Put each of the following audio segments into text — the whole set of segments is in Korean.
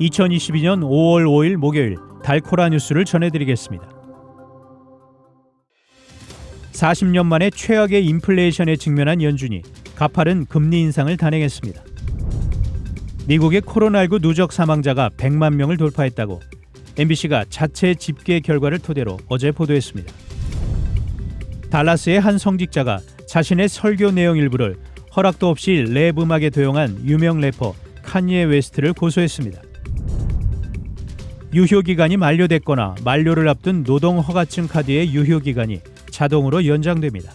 2022년 5월 5일 목요일 달코라 뉴스를 전해드리겠습니다. 40년 만에 최악의 인플레이션에 직면한 연준이 가파른 금리 인상을 단행했습니다. 미국의 코로나19 누적 사망자가 100만 명을 돌파했다고 MBC가 자체 집계 결과를 토대로 어제 보도했습니다. 달라스의 한 성직자가 자신의 설교 내용 일부를 허락도 없이 랩 음악에 도용한 유명 래퍼 칸예 웨스트를 고소했습니다. 유효 기간이 만료됐거나 만료를 앞둔 노동 허가증 카드의 유효 기간이 자동으로 연장됩니다.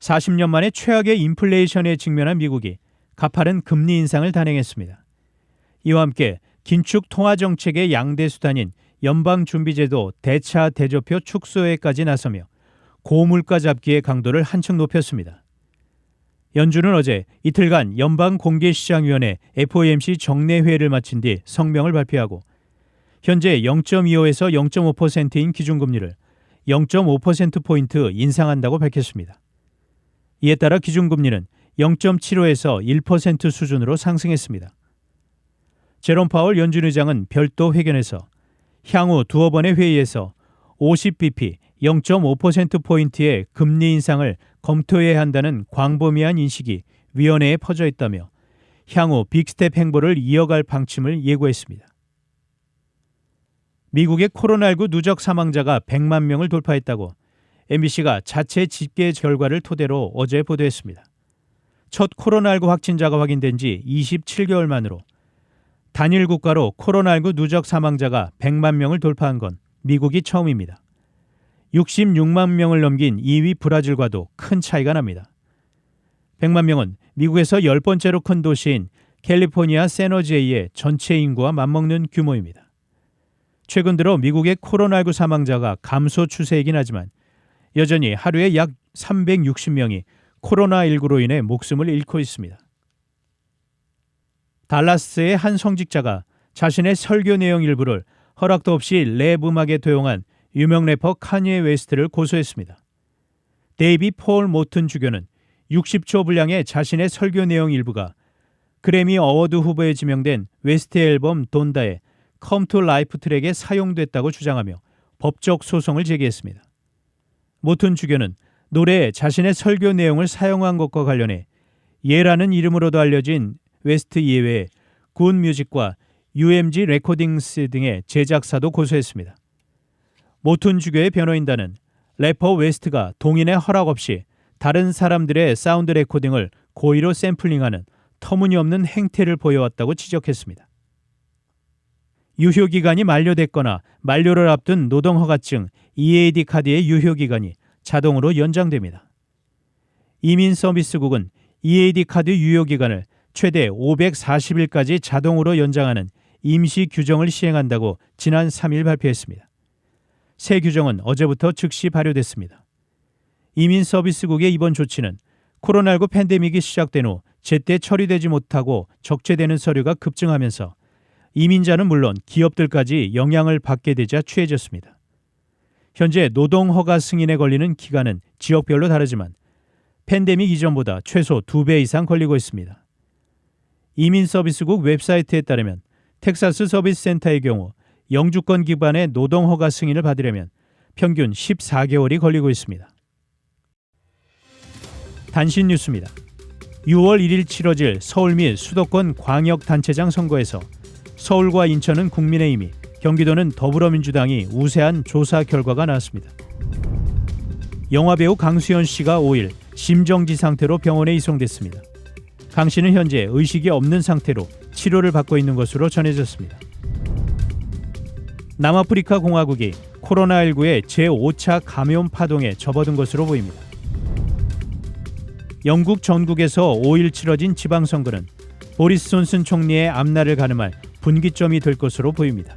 (40년) 만에 최악의 인플레이션에 직면한 미국이 가파른 금리 인상을 단행했습니다. 이와 함께 긴축 통화 정책의 양대 수단인 연방준비제도 대차 대조표 축소에까지 나서며 고물가 잡기의 강도를 한층 높였습니다. 연준은 어제 이틀간 연방공개시장위원회 FOMC 정례회를 마친 뒤 성명을 발표하고 현재 0.25에서 0.5%인 기준금리를 0.5%포인트 인상한다고 밝혔습니다. 이에 따라 기준금리는 0.75에서 1% 수준으로 상승했습니다. 제롬 파월 연준 의장은 별도 회견에서 향후 두어 번의 회의에서 50bp 0.5%포인트의 금리 인상을 검토해야 한다는 광범위한 인식이 위원회에 퍼져 있다며 향후 빅스텝 행보를 이어갈 방침을 예고했습니다. 미국의 코로나19 누적 사망자가 100만 명을 돌파했다고 MBC가 자체 집계 결과를 토대로 어제 보도했습니다. 첫 코로나19 확진자가 확인된 지 27개월 만으로 단일 국가로 코로나19 누적 사망자가 100만 명을 돌파한 건 미국이 처음입니다. 66만 명을 넘긴 2위 브라질과도 큰 차이가 납니다. 100만 명은 미국에서 열 번째로 큰 도시인 캘리포니아 세너제이의 전체 인구와 맞먹는 규모입니다. 최근 들어 미국의 코로나19 사망자가 감소 추세이긴 하지만 여전히 하루에 약 360명이 코로나19로 인해 목숨을 잃고 있습니다. 달라스의 한 성직자가 자신의 설교 내용 일부를 허락도 없이 랩 음악에 도용한 유명 래퍼 카니에 웨스트를 고소했습니다. 데이비 폴 모튼 주교는 60초 분량의 자신의 설교 내용 일부가 그래미 어워드 후보에 지명된 웨스트의 앨범 돈다의 컴투 라이프 트랙에 사용됐다고 주장하며 법적 소송을 제기했습니다. 모튼 주교는 노래에 자신의 설교 내용을 사용한 것과 관련해 예라는 이름으로도 알려진 웨스트 예외의 군 뮤직과 UMG 레코딩스 등의 제작사도 고소했습니다. 모툰 주교의 변호인단은 래퍼 웨스트가 동인의 허락 없이 다른 사람들의 사운드 레코딩을 고의로 샘플링하는 터무니없는 행태를 보여왔다고 지적했습니다. 유효 기간이 만료됐거나 만료를 앞둔 노동허가증 EAD 카드의 유효 기간이 자동으로 연장됩니다. 이민 서비스국은 EAD 카드 유효 기간을 최대 540일까지 자동으로 연장하는 임시 규정을 시행한다고 지난 3일 발표했습니다. 새 규정은 어제부터 즉시 발효됐습니다. 이민 서비스국의 이번 조치는 코로나19 팬데믹이 시작된 후 제때 처리되지 못하고 적재되는 서류가 급증하면서 이민자는 물론 기업들까지 영향을 받게 되자 취해졌습니다. 현재 노동 허가 승인에 걸리는 기간은 지역별로 다르지만 팬데믹 이전보다 최소 2배 이상 걸리고 있습니다. 이민 서비스국 웹사이트에 따르면 텍사스 서비스 센터의 경우 영주권 기반의 노동 허가 승인을 받으려면 평균 14개월이 걸리고 있습니다. 단신 뉴스입니다. 6월 1일 치러질 서울 및 수도권 광역 단체장 선거에서 서울과 인천은 국민의힘이 경기도는 더불어민주당이 우세한 조사 결과가 나왔습니다. 영화배우 강수현 씨가 5일 심정지 상태로 병원에 이송됐습니다. 강 씨는 현재 의식이 없는 상태로 치료를 받고 있는 것으로 전해졌습니다. 남아프리카 공화국이 코로나19의 제5차 감염 파동에 접어든 것으로 보입니다. 영국 전국에서 5일 치러진 지방선거는 보리스 존슨 총리의 앞날을 가늠할 분기점이 될 것으로 보입니다.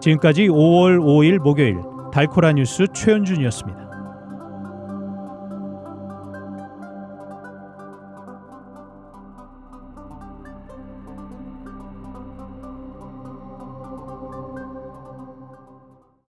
지금까지 5월 5일 목요일 달코라 뉴스 최현준이었습니다.